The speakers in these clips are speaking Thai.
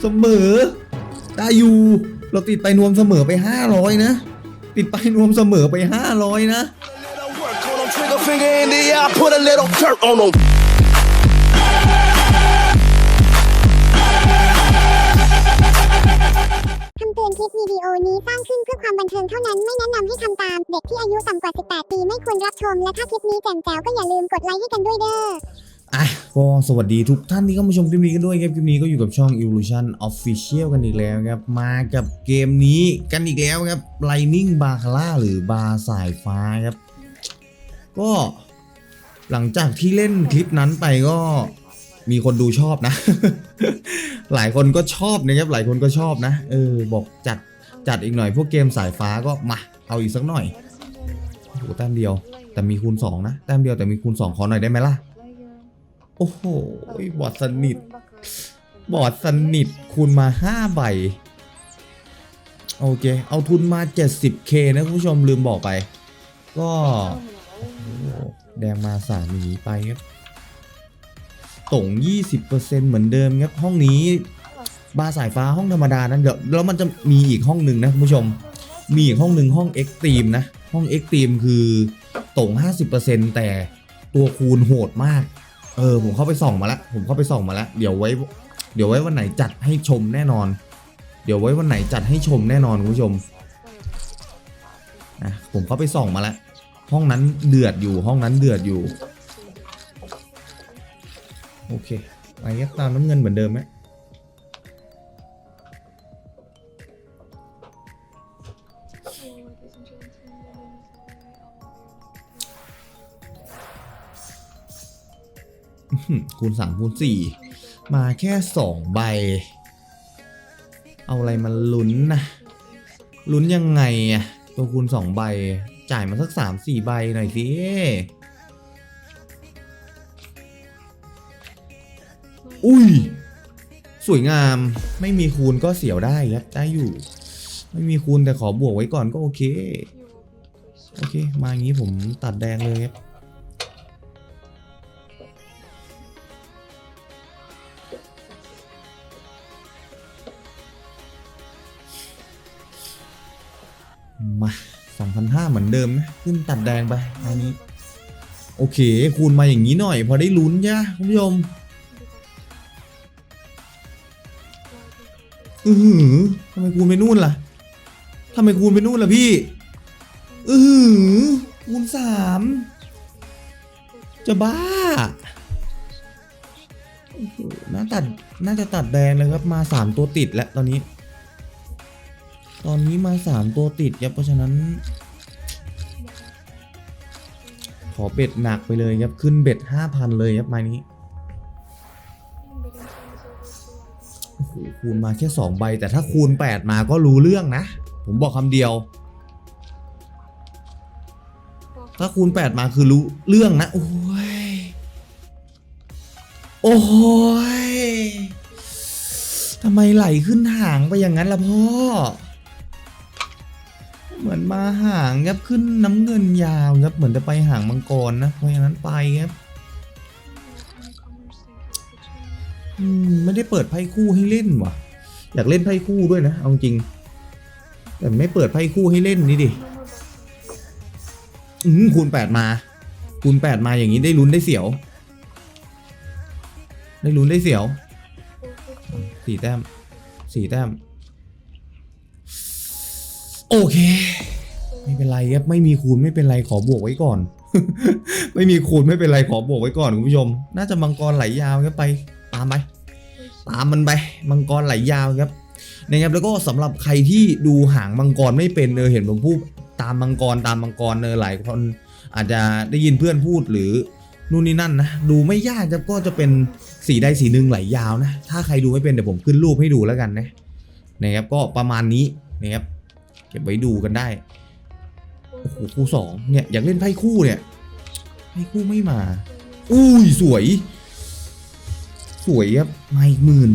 เสมอ ได้อยู่ เราติดไปนวมเสมอไป 500 นะ ติดไปนวมเสมอไป 500 นะ Little work on 'em, trigger finger in the air, put a little dirt on 'em. คำเตือนคลิปวิดีโอนี้สร้างขึ้นเพื่อความบันเทิงเท่านั้นไม่แนะนำให้ทำตาม เด็กที่อายุต่ำกว่า 18 ปีไม่ควรรับชม และถ้าคลิปนี้แจ่มแจ๋วก็อย่าลืมกดไลค์ให้กันด้วยเด้อ อะก็สวัสดีทุกท่านที่เข้ามาชมคลิปนี้กันด้วยครับคลิปนี้ก็อยู่กับช่อง Evolution Official กันอีกแล้วครับ มากับเกมนี้กันอีกแล้วครับ Lightning b a c a l a หรือบาสายฟ้าครับ ก็หลังจากที่เล่นคลิปนั้นไปก็มีคนดูชอบนะ หลายคนก็ชอบนะครับ หลายคนก็ชอบนะ เออ บอกจัดจัดอีกหน่อย พวกเกมสายฟ้าก็มา เอาอีกสักหน่อยโอ้แต้มเดียวแต่มีคูณ2นะแต้มเดียวแต่มีคูณ2ขอหน่อยได้ไหมล่ะ โอ้โห บอดสนิท บอดสนิทคูณมา 5 ใบ โอเค เอาทุนมา 70k นะคุณผู้ชมลืมบอกไป ก็โอ้โหแดงมาสามหนีไปครับตง20%เหมือนเดิมครับ ห้องนี้บาร์สายฟ้าห้องธรรมดานั้นเดี๋ยวแล้วมันจะมีอีกห้องหนึ่งนะคุณผู้ชม มีอีกห้องหนึ่งห้อง X Team นะ ห้อง X Team คือตง50%แต่ตัวคูณโหดมาก เออผมเข้าไปส่องมาแล้วผมเข้าไปส่องมาแล้วเดี๋ยวไว้ เดี๋ยวไว้วันไหนจัดให้ชมแน่นอน เดี๋ยวไว้วันไหนจัดให้ชมแน่นอนคุณผู้ชมนะผมเข้าไปส่องมาแล้วห้องนั้นเดือดอยู่ห้องนั้นเดือดอยู่ โอเคไปยักตามน้ำเงินเหมือนเดิมไหม คูณสามคูณสี่มาแค่สองใบ เอาอะไรมาลุ้นนะลุ้นยังไงอะตัวคูณสองใบ จ่ายมาสักสามสี่ใบหน่อยสิอุ้ย สวยงามไม่มีคูณก็เสียวได้ครับได้อยู่ ไม่มีคูณแต่ขอบวกไว้ก่อนก็โอเค โอเค มาอย่างนี้ผมตัดแดงเลยครับ ขึ้นตัดแดงไปอันนี้ โอเค คูณมาอย่างนี้หน่อย พอได้ลุ้นจ้ะคุณผู้ชมอือหือทำไมคูณไปนู่นล่ะทำไมคูณไปนู่นล่ะพี่อือหือคูณสามจะบ้าน่าตัดน่าจะตัดแดงเลยครับมาสามตัวติดแล้วตอนนี้ ตอนนี้มาสามตัวติดครับเพราะฉะนั้น อเบ็ดหนักไปเลยครับ ขึ้นเบ็ดห้าพันเลยครับไม้นี้โอ้โหคูณมาแค่2ใบ แต่ถ้าคูณ8มาก็รู้เรื่องนะ ผมบอกคำเดียว ถ้าคูณ8มาคือรู้เรื่องนะ โอ้ย โอ้ยทำไมไหลขึ้นห่างไปอย่างนั้นล่ะพ่อ เหมือนมาห่างครับขึ้นน้ำเงินยาวครับเหมือนจะไปห่างมังกรนะเพราะฉะนั้นไปครับไม่ได้เปิดไพ่คู่ให้เล่นว่ะ อยากเล่นไพ่คู่ด้วยนะ เอาจริง แต่ไม่เปิดไพ่คู่ให้เล่นนี่ดิอืมคูณแปดมา คูณแปดมาอย่างนี้ได้ลุ้นได้เสียว ได้ลุ้นได้เสียวสี่แต้มสี่แต้ม โอเค ไม่เป็นไรครับไม่มีคูณไม่เป็นไรขอบวกไว้ก่อน ไม่มีคูณไม่เป็นไรขอบวกไว้ก่อนคุณผู้ชม น่าจะมังกรไหลยาวครับไป ตามไปตามมันไปมังกรไหลยาวครับนะครับแล้วก็สำหรับใครที่ดูหางมังกรไม่เป็นเออเห็นผมพูดตามมังกรตามมังกรเออหลายคนอาจจะได้ยินเพื่อนพูดหรือนู่นนี่นั่นนะดูไม่ยากครับก็จะเป็นสีใดสีหนึ่งไหลยาวนะ ถ้าใครดูไม่เป็นเดี๋ยวผมขึ้นรูปให้ดูแล้วกันนะนะครับก็ประมาณนี้นะครับ เก็บไว้ดูกันได้โอ้โหคู่สองเนี่ยอยากเล่นไพ่คู่เนี่ยไพ่คู่ไม่มา อุ้ยสวย สวยครับมาอีกหมื่น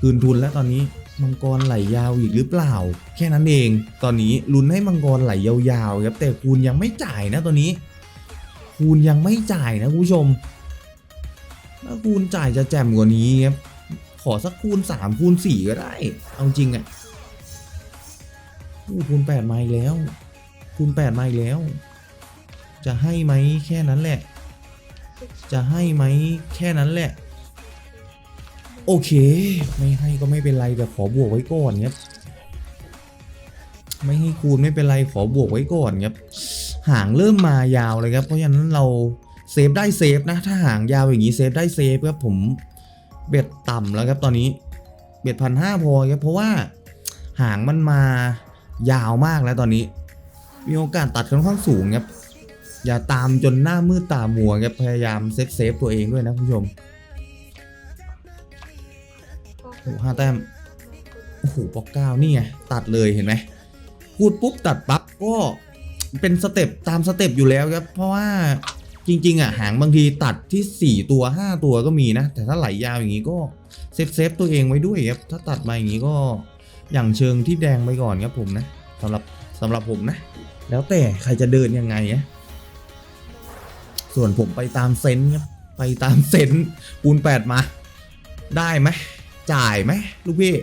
คืนทุนแล้วตอนนี้มังกรไหลยาวอีกหรือเปล่า แค่นั้นเองตอนนี้ลุ้นให้มังกรไหลยาวๆครับแต่คูณยังไม่จ่ายนะตอนนี้ คูณยังไม่จ่ายนะคุณผู้ชมถ้าคูณจ่ายจะแจ่มกว่านี้ครับขอสักคูณสามคูณสี่ก็ได้ เอาจริงอะ่ะ คูณแปดมาอีกแล้ว คูณแปดมาอีกแล้ว จะให้ไหมแค่นั้นแหละ จะให้ไหมแค่นั้นแหละ โอเค ไม่ให้ก็ไม่เป็นไรแต่ขอบวกไว้ก่อนครับไม่ให้คูณไม่เป็นไรขอบวกไว้ก่อนครับหางเริ่มมายาวเลยครับ เพราะฉะนั้นเราเซฟได้เซฟนะ ถ้าหางยาวอย่างนี้เซฟได้เซฟครับผมเบ็ดต่ำแล้วครับตอนนี้เบ็ดพันห้าพอครับเพราะว่าหางมันมา ยาวมากแล้วตอนนี้ มีโอกาสตัดค่อนข้างสูงครับอย่าตามจนหน้ามืดตามัวครับพยายามเซฟเซฟตัวเองด้วยนะคุณผู้ชมโอ้โหห้าแต้มโอ้โหปอกเก้านี่ไงตัดเลยเห็นไหมพูดปุ๊บตัดปั๊บก็เป็นสเต็ปตามสเต็ปอยู่แล้วครับ เพราะว่าจริง ๆอะหางบางทีตัดที่ 4 ตัว 5 ตัวก็มีนะ แต่ถ้าไหลยาวอย่างนี้ก็เซฟเซฟตัวเองไว้ด้วยครับถ้าตัดมาอย่างนี้ก็ อย่างเชิงที่แดงไปก่อนครับผมนะสำหรับสำหรับผมนะ แล้วแต่ใครจะเดินยังไงอะส่วนผมไปตามเซนครับไปตามเซนส์คูณแปดมา ได้ไหมจ่ายไหมลูกพี่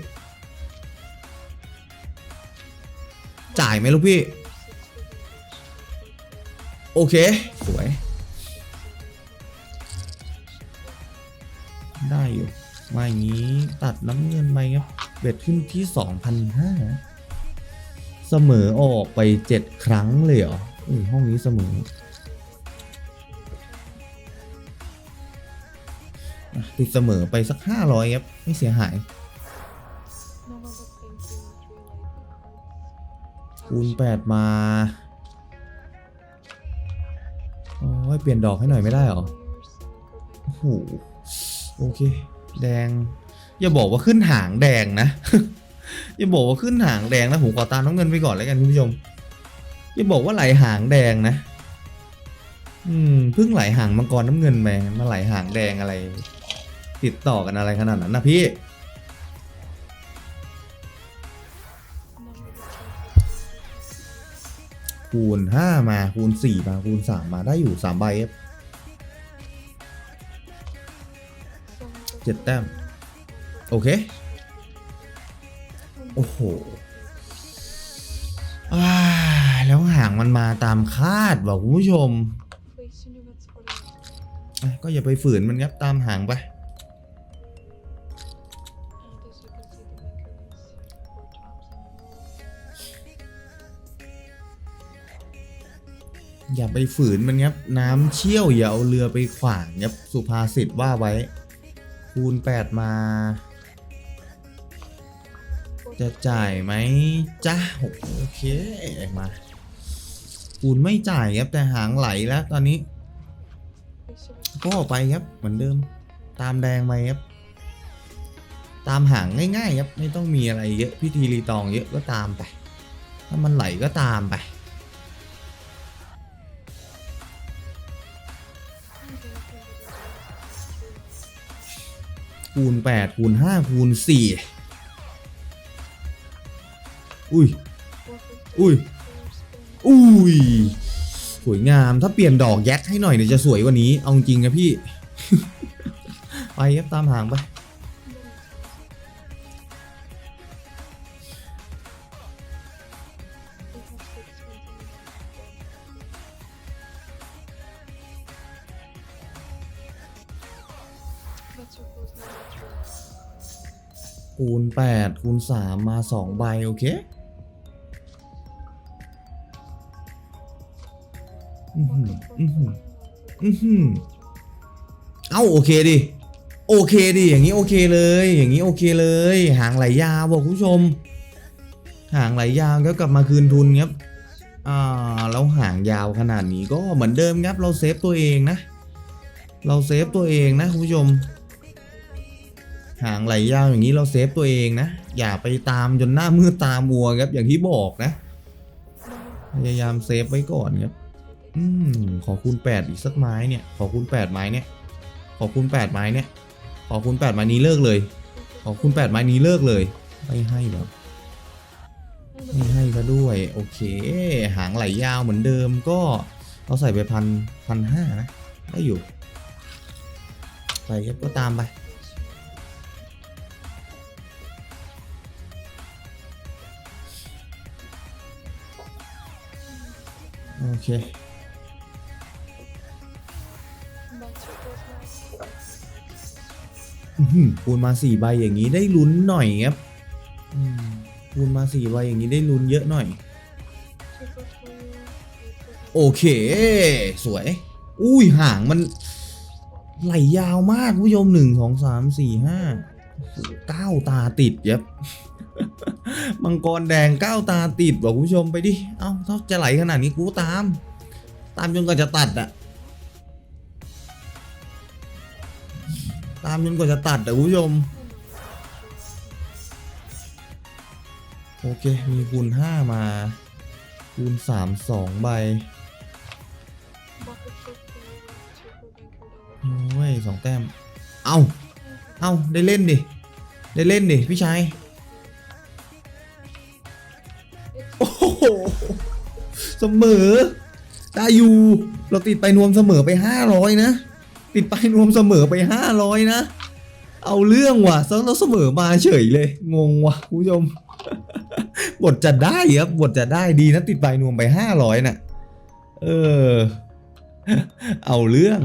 จ่ายไหมลูกพี่ โอเค สวย ได้อยู่มาอย่างนี้ตัดน้ำเงินไปครับ เบ็ดขึ้นที่ 2,500 เสมอออกไป 7 ครั้งเลยเหรออุ้ยห้องนี้เสมอติดเสมอไปสัก 500 ครับ ไม่เสียหายคูณแปดมาโอ้ยเปลี่ยนดอกให้หน่อยไม่ได้เหรอ โอ้โห โอเค แดง อย่าบอกว่าขึ้นหางแดงนะ อย่าบอกว่าขึ้นหางแดงนะผมขอตามน้ำเงินไปก่อนแล้วกันคุณผู้ชม อย่าบอกว่าไหลหางแดงนะ อืมเพิ่งไหลหางมังกรน้ำเงินไปมาไหลหางแดงอะไร ติดต่อกันอะไรขนาดนั้นนะพี่ คูณห้ามาคูณสี่มาคูณสามมาได้อยู่สามใบเจ็ดแต้ม โอเค โอ้โหอ่าแล้วห่างมันมาตามคาดว่ะคุณผู้ชม ก็อย่าไปฝืนมันครับตามห่างไป อย่าไปฝืนมันครับ น้ำเชี่ยวอย่าเอาเรือไปขวางครับสุภาษิตว่าไว้ คูณ 8 มา จะจ่ายไหมจ้าโอเคมาคูณไม่จ่ายครับแต่หางไหลแล้วตอนนี้ ก็ออกไปครับเหมือนเดิม ตามแดงไปครับ ตามหางง่ายๆครับไม่ต้องมีอะไรเยอะพิธีรีตองเยอะก็ตามไป ถ้ามันไหลก็ตามไปคูณ8คูณ5คูณ4 อุ้ย อุ้ย อุ้ย สวยงาม ถ้าเปลี่ยนดอกแยกให้หน่อยเนี่ยจะสวยกว่านี้ เอาจริงนะพี่ ไปครับตามหางไป คูณ8คูณ3มา 2 ใบ โอเค อือหืออือหืออือหือเอ้าโอเคดิ โอเคดิ อย่างนี้โอเคเลย อย่างนี้โอเคเลย หางไหลยาวบอกคุณผู้ชม หางไหลยาวก็กลับมาคืนทุนครับ อ่าแล้วหางยาวขนาดนี้ก็เหมือนเดิมครับ เราเซฟตัวเองนะ เราเซฟตัวเองนะคุณผู้ชม หางไหลยาวอย่างนี้เราเซฟตัวเองนะ อย่าไปตามจนหน้ามืดตามัวครับ อย่างที่บอกนะ พยายามเซฟไว้ก่อนครับ อืมขอคูณแปดอีกสักไม้เนี่ย ขอคูณแปดไม้เนี่ย ขอคูณแปดไม้เนี่ย ขอคูณแปดไม้นี้เลิกเลย ขอคูณแปดไม้นี้เลิกเลย ไม่ให้หรอไม่ให้ก็ด้วย โอเค หางไหลยาวเหมือนเดิมก็เราใส่ไปพันพันห้านะได้อยู่ ไปก็ตามไปโอเค คูณมาสี่ใบอย่างนี้ได้ลุ้นหน่อยครับอืมคูณมาสี่ใบอย่างนี้ได้ลุ้นเยอะหน่อย โอเค สวย อุ้ยห่างมันไหลยาวมากคุณผู้ชมหนึ่งสองสามสี่ห้าเก้าตาติดยับมังกรแดงเก้าตาติดบอกคุณผู้ชมไปดิ เอ้าถ้าจะไหลขนาดนี้กูตาม ตามจนกว่าจะตัดอะ ตามจนกว่าจะตัดอะคุณผู้ชม โอเค มีคูณห้ามา คูณสามสองใบ โอ้ยสองแต้ม เอาเอาได้เล่นดิ ได้เล่นดิ พี่ชาย โอ้โห เสมอ ได้อยู่ เราติดไปนวมเสมอไปห้าร้อยนะ ติดไปนวมเสมอไปห้าร้อยนะ เอาเรื่องว่ะแล้วเสมอมาเฉยเลย งงว่ะคุณผู้ชม บทจะได้ครับบทจะได้ดีนะติดไปนวมไปห้าร้อยน่ะ เออ เอาเรื่อง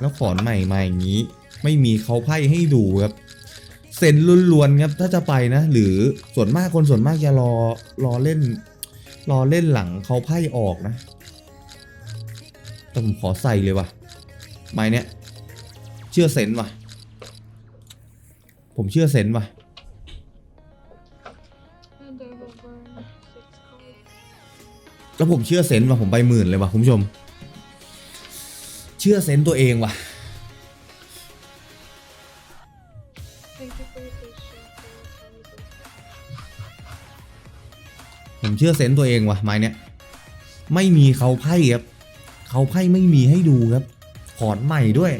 แล้วขอนใหม่มาอย่างนี้ ไม่มีเขาไพ่ให้ดูครับเซ็นล้วนๆครับถ้าจะไปนะ หรือส่วนมากคนส่วนมากจะรอรอเล่น รอเล่นหลังเขาไพ่ออกนะ แต่ผมขอใส่เลยว่ะ ไม้เนี้ย เชื่อเซนว่ะ ผมเชื่อเซนว่ะ แล้วผมเชื่อเซนว่ะ ผมไปหมื่นเลยว่ะคุณผู้ชม เชื่อเซนตัวเองว่ะผมเชื่อเซนตัวเองว่ะไม้เนี้ยไม่มีเขาไพ่ครับ เขาไพ่ไม่มีให้ดูครับขอนใหม่ด้วย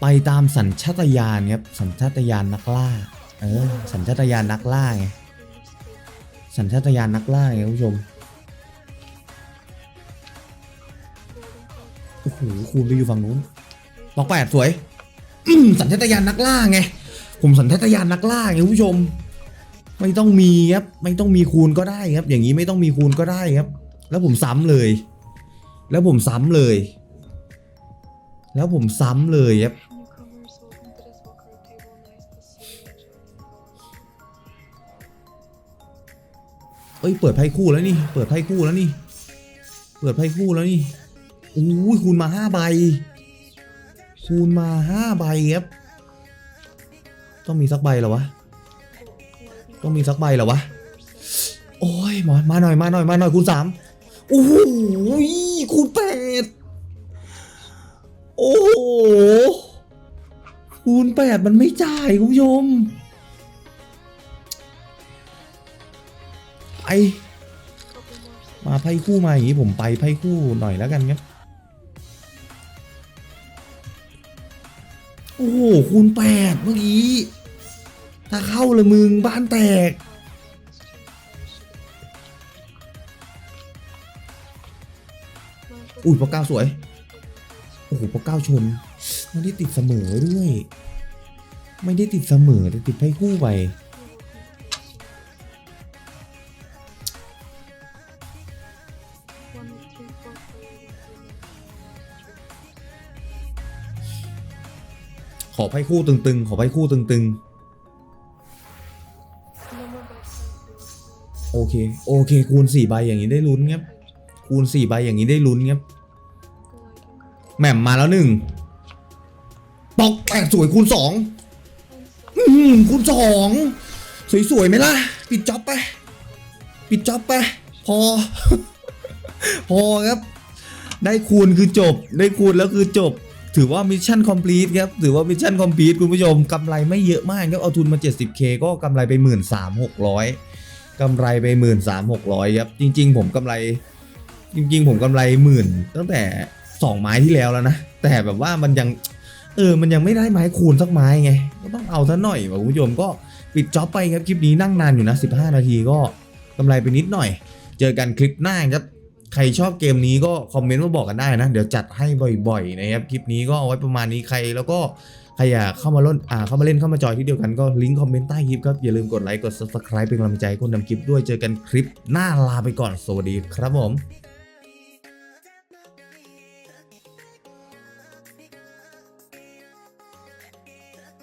ไปตามสัญชาตญาณครับสัญชาตญาณนักล่าเออสัญชาตญาณนักล่าไงสัญชาตญาณนักล่าไงคุณผู้ชมโอ้โหคูณไปอยู่ฝั่งนู้นล็อกแปดสวยสัญชาตญาณนักล่าไงผมสัญชาตญาณนักล่าไงคุณผู้ชม ไม่ต้องมีครับไม่ต้องมีคูณก็ได้ครับ อย่างนี้ไม่ต้องมีคูณก็ได้ครับ แล้วผมซ้ำเลย แล้วผมซ้ำเลย แล้วผมซ้ำเลยครับเอ้ยเปิดไพ่คู่แล้วนี่ เปิดไพ่คู่แล้วนี่ เปิดไพ่คู่แล้วนี่อู้ยคูณมาห้าใบ คูณมาห้าใบครับ ต้องมีสักใบเหรอวะ ต้องมีสักใบเหรอวะ โอ้ยมามาหน่อยมาหน่อยมาหน่อยคูณสามโอ้โห คูณแปดโอ้โหคูณแปดมันไม่จ่ายคุณผู้ชมไอมาไพ่คู่มาอย่างนี้ผมไปไพ่คู่หน่อยแล้วกันครับโอ้โหคูณแปดเมื่อกี้ ถ้าเข้าละมึงบ้านแตก อุ้ยปะเก้าสวย โอ้โหปะเก้าชน ไม่ได้ติดเสมอด้วย ไม่ได้ติดเสมอแต่ติดไพ่คู่ไปขอไพ่คู่ตึงๆ ขอไพ่คู่ตึงๆ โอเค โอเค คูณสี่ใบอย่างนี้ได้ลุ้นครับ คูณสี่ใบอย่างนี้ได้ลุ้นครับ แหม่มมาแล้วหนึ่งปอกแปดสวยคูณสองอื้อหือคูณสองสวยๆไหมล่ะ ปิดจ็อบไป ปิดจ็อบไป พอ พอครับ ได้คูณคือจบ ได้คูณแล้วคือจบ ถือว่ามิชชั่นคอมพลีทครับ ถือว่ามิชชั่นคอมพลีทคุณผู้ชมกำไรไม่เยอะมากครับ เอาทุนมา 70k ก็กำไรไป 1 3 6 0 0กำไรไป 1 3 6 0 0ครับ จริง ๆ ผมกำไร จริง ๆ ผมกำไรหมื่นตั้งแต่ 2ไม้ที่แล้วแล้วนะ แต่แบบว่ามันยังเออ มันยังไม่ได้ไม้คูณสักไม้ไง ก็ต้องเอาซะหน่อยว่ะคุณผู้ชมก็ปิดจ็อบไปครับคลิปนี้นั่งนานอยู่นะ 15 นาทีก็กำไรไปนิดหน่อย เจอกันคลิปหน้าครับ ใครชอบเกมนี้ก็คอมเมนต์มาบอกกันได้นะ เดี๋ยวจัดให้บ่อยๆนะครับคลิปนี้ก็เอาไว้ประมาณนี้ใครแล้วก็ใครอยากเข้ามาเล่นอ่าเข้ามาเล่นเข้ามาจอยที่เดียวกันก็ลิงก์คอมเมนต์ใต้คลิปครับอย่าลืมกดไลค์กด subscribe เป็นกำลังใจคนทำคลิปด้วยเจอกันคลิปหน้าลาไปก่อนสวัสดีครับผม